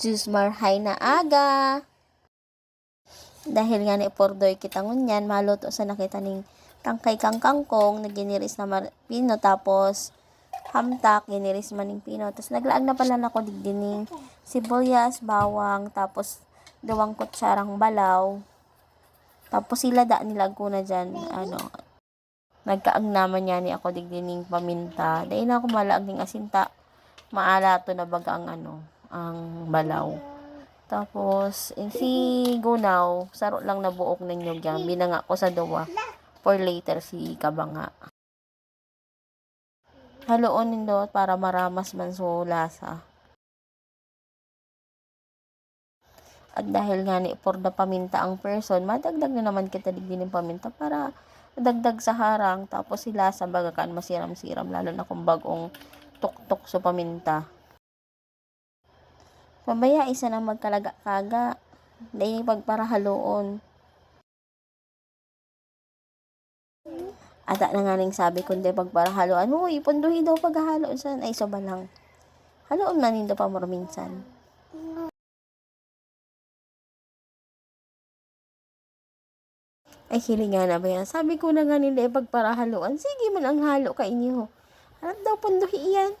Jusmar hay na aga. Dahil nga ni Pordoy kita ngunyan, maluto sa nakita ning tangkay kang kangkong, naginiris na mar- pino, tapos hamtak, giniris man ning pino. Tapos naglaag na pala na ko digdining sibuyas, bawang, tapos duwang kutsarang balaw. Tapos sila da nilag ko na dyan, ano, nagkaang naman niya ni ako digdining paminta. Dahil na ako malaag ning asinta, maala to na baga ang ano, ang balaw. Tapos, in si Gunaw, saro lang na buok ng nyugyang, binanga ko sa duwa for later si Kabanga. Haloon nindo para maramas man so lasa. At dahil nga ni for the paminta ang person, madagdag na naman kita digdin ng paminta para dagdag sa harang tapos sila sa bagakan masiram-siram lalo na kung bagong tuktok sa paminta. Pabaya isa na magkalaga-kaga. Dahil pagparahaloon. Ata na nga ning sabi ko hindi pagparahaloan. Uy, punduhi daw paghahaloon san. Ay, soba lang. Haloon na nindo pa mo minsan. Ay, hiling nga na ba yan? Sabi ko na nga nila ipagparahaloan. Sige man ang halo ka inyo. Harap daw punduhi yan.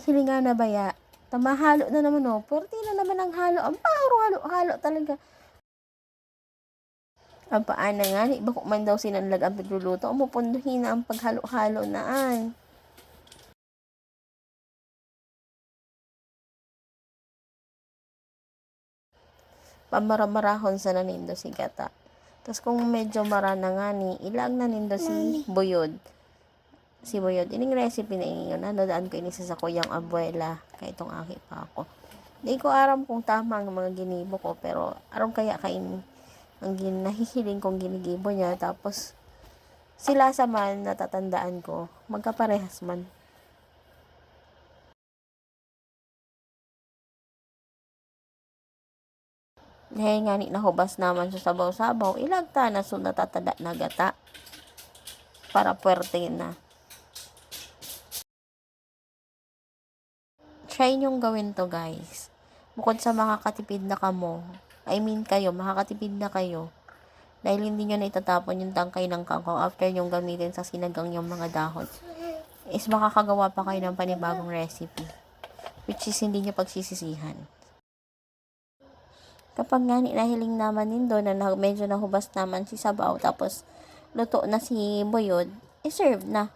Hilinga na baya. Tamahalo na naman oh. Porti na naman ang halo. Ang paro halo, halo talaga. Ang paan na nga, ni bako man daw sinanlag ang pagluluto. Umupunduhin na ang paghalo-halo naan. Pamaramarahon sa nanindo si Gata. Tapos kung medyo marana nga ni, ilag na nindo si Buyod si Boyod. Ining recipe na inyo na nadaan ko ini sa kuyang abuela kay itong aki pa ako. Di ko aram kung tama ang mga ginibo ko pero aram kaya kain ang gin nahihiling kong ginigibo niya tapos sila sa man natatandaan ko magkaparehas man. Dahil nga ni nahubas naman sa sabaw-sabaw, ilagta na so natatada na gata para puwerte na. Try nyong gawin to guys. Bukod sa makakatipid na kamo, I mean kayo, makakatipid na kayo. Dahil hindi nyo na itatapon yung tangkay ng kangkong after nyong gamitin sa sinagang yung mga dahon. Is makakagawa pa kayo ng panibagong recipe. Which is hindi nyo pagsisisihan. Kapag nga nahiling naman nindo na medyo nahubas naman si Sabaw tapos luto na si Boyod, i-serve na.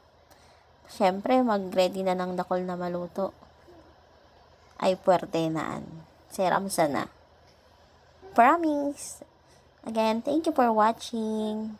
Siyempre, mag-ready na ng dakol na maluto ay puwerte naan. Seram sana. Promise. Again, thank you for watching.